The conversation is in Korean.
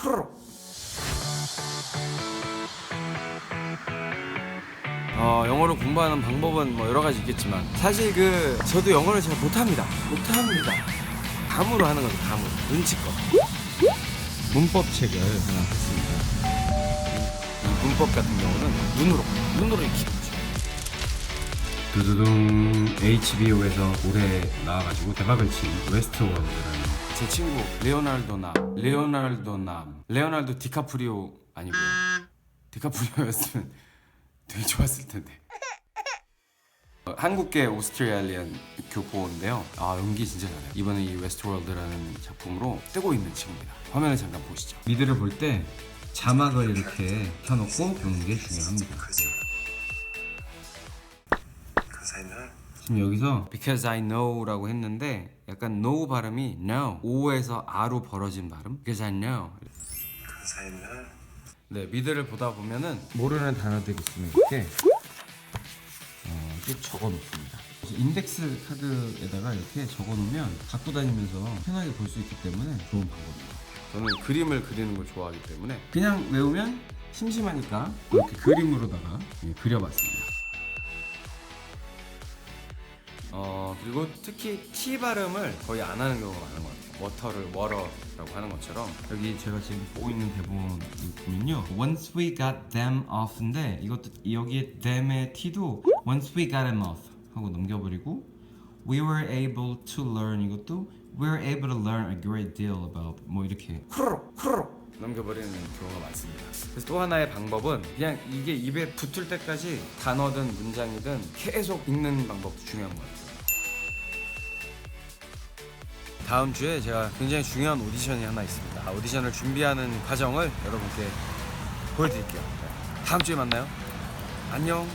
후루룩. 어, 영어를 공부하는 방법은 뭐 여러 가지 있겠지만 사실 그 저도 영어를 잘 못합니다. 못합니다. 감으로 하는 거죠. 감으로 눈치껏. 문법 책을 하나 샀습니다. 이 문법 같은 경우는 눈으로 눈으로 익히죠. 두두둥 HBO에서 올해 나와가지고 대박을 친 웨스트월드라는 제 친구 레오날도 남, 레오날도 남, 레오날도 디카프리오 아니고요. 디카프리오였으면 되게 좋았을 텐데. 어, 한국계 오스트레일리안 교포인데요. 아 연기 진짜 잘해요. 이번에 이 웨스트월드라는 작품으로 뜨고 있는 친구입니다. 화면을 잠깐 보시죠. 미드를 볼 때 자막을 이렇게 켜놓고 보는 게 중요합니다. 지금 여기서 Because I know라고 했는데 약간 know 발음이 no, o에서 a로 벌어진 발음. Because I know. 네, 미드를 보다 보면은 모르는 단어들이 있으면 이렇게 어, 이렇게 적어놓습니다. 인덱스 카드에다가 이렇게 적어놓으면 갖고 다니면서 편하게 볼 수 있기 때문에 좋은 방법입니다. 저는 그림을 그리는 걸 좋아하기 때문에 그냥 외우면 심심하니까 이렇게 그림으로다가 예, 그려봤습니다. 어 그리고 특히 T 발음을 거의 안 하는 경우가 많은 것 같아요. 워터를 워러라고 하는 것처럼 여기 제가 지금 보고 있는 대본 보면요. Once we got them off인데 이것도 여기에 them의 T도 once we got them off 하고 넘겨버리고 we were able to learn 이것도 we were able to learn a great deal about 뭐 이렇게 후루룩 후루룩 넘겨버리는 경우가 많습니다. 그래서 또 하나의 방법은 그냥 이게 입에 붙을 때까지 단어든 문장이든 계속 읽는 방법도 중요한 것 같아요. 다음 주에 제가 굉장히 중요한 오디션이 하나 있습니다. 아, 오디션을 준비하는 과정을 여러분께 보여드릴게요. 네. 다음 주에 만나요. 안녕.